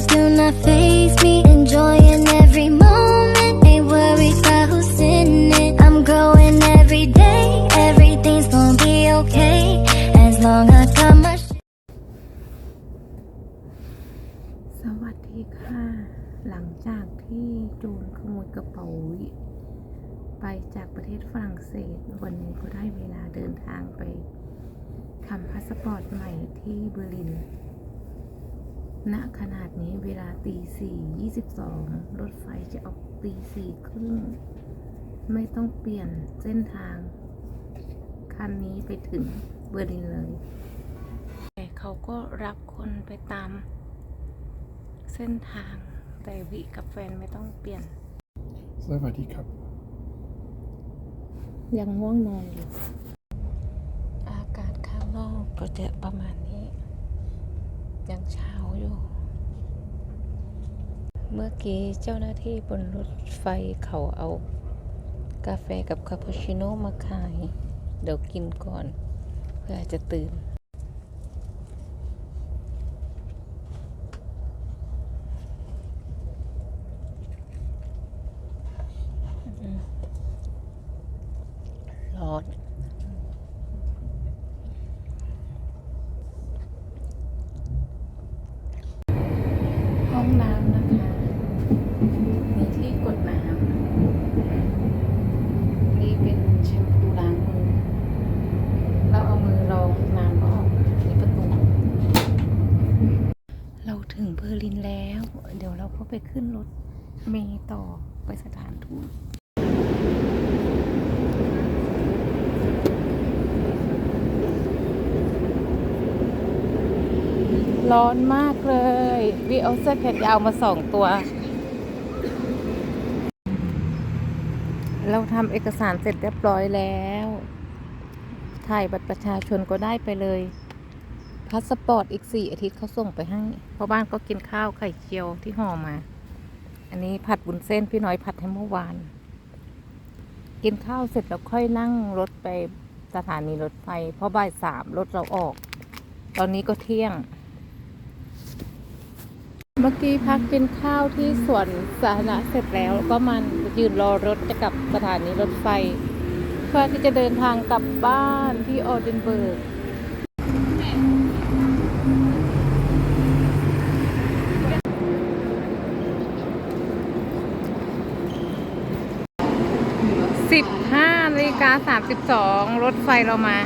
Troubles do not faze me. Enjoying every moment. Ain't worried about who's in it. I'm growing every day. Everything's gonna be okay. As long as I got my. สวัสดีค่ะ หลังจากที่โจรขโมยกระเป๋าไปจากประเทศฝรั่งเศส วันนี้ก็ได้เวลาเดินทางไปทำพาสปอร์ตใหม่ที่เบอร์ลิน ณขนาดนี้เวลาตีสี่ยี่สิบสองรถไฟจะออกตีสี่ครึ่ง ไม่ต้องเปลี่ยนเส้นทาง คันนี้ไปถึงเบอร์ลินเลยแต่เขาก็รับคนไปตาม เส้นทาง แต่วิกับแฟนไม่ต้องเปลี่ยน สวัสดีครับ ยังง่วงนอนอยู่ อากาศข้างนอกก็จะประมาณนี้ยังเช้า อยู่ เมื่อกี้เจ้าหน้าที่บนรถไฟเขาเอา กาแฟกับคาปูชิโน่มาขาย เดี๋ยวกินก่อน เพื่อจะตื่น ร้อน ห้องน้ำนะคะ มีที่กดน้ำนี่เป็นแชมพูล้างมือ เราเอามือรองน้ำก็ออกนี่ประตู เราถึงเบอร์ลินแล้ว เดี๋ยวเราก็ ไปขึ้นรถเมล์ต่อไปสถานทูตร้อนมากเลยวิเอาเสื้อแขนยาวมาสองตัว เราทำเอกสารเสร็จเรียบร้อยแล้ว ถ่ายบัตรประชาชนก็ได้ไปเลย พาสปอร์ตอีกสี่อาทิตย์เขาส่งไปให้พราะบ้านก็กินข้าวไข่เจียวที่ห่อมา อันนี้ผัดบุญเส้นพี่น้อยผัดให้เมื่อวาน กินข้าวเสร็จแล้วค่อยนั่งรถไปสถานีรถไฟเพราะบ่ายสามรถเราออก ตอนนี้ก็เที่ยง เมื่อกี้พักกินข้าวที่สวนสาธารณะเสร็จแล้วแล้วก็มันยืนรอรถจะกลับสถานีรถไฟ เพื่อที่จะเดินทางกลับบ้านที่ออเดนเบิร์ก สิบห้านาฬิกาสามสิบสองรถไฟเรามา